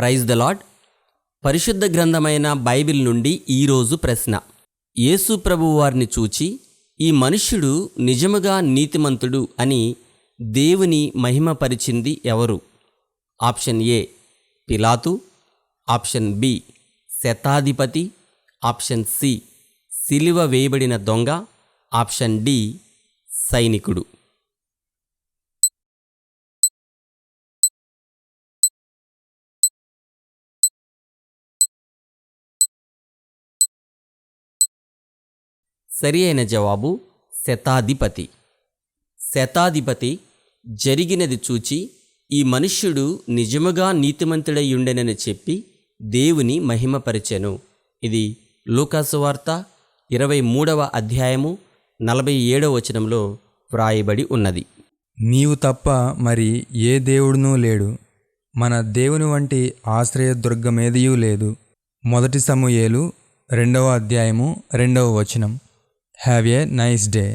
Praise the lord పరిశుద్ధ గ్రంథమైన Bible నుండి ఈరోజు ప్రశ్న. యేసు ప్రభువారిని చూచి ఈ మనుష్యుడు నిజముగా నీతిమంతుడు అని దేవుని మహిమపరిచింది ఎవరు? Option A Pilate. Option B శతాధిపతి. ఆప్షన్ సి సిలువ వేయబడిన దొంగ. ఆప్షన్ డి సైనికుడు. సరి అయిన జవాబు శతాధిపతి. శతాధిపతి జరిగినది చూచి ఈ మనుష్యుడు నిజముగా నీతిమంతుడయ్యుండెనని చెప్పి దేవుని మహిమపరిచెను. ఇది లూకాసువార్త ఇరవై మూడవ అధ్యాయము నలభై ఏడవ వచనంలో వ్రాయబడి ఉన్నది. నీవు తప్ప మరి ఏ దేవుడునూ లేడు. మన దేవుని వంటి ఆశ్రయదుర్గమేదియూ లేదు. మొదటి సమూయేలు రెండవ అధ్యాయము రెండవ వచనం. Have a nice day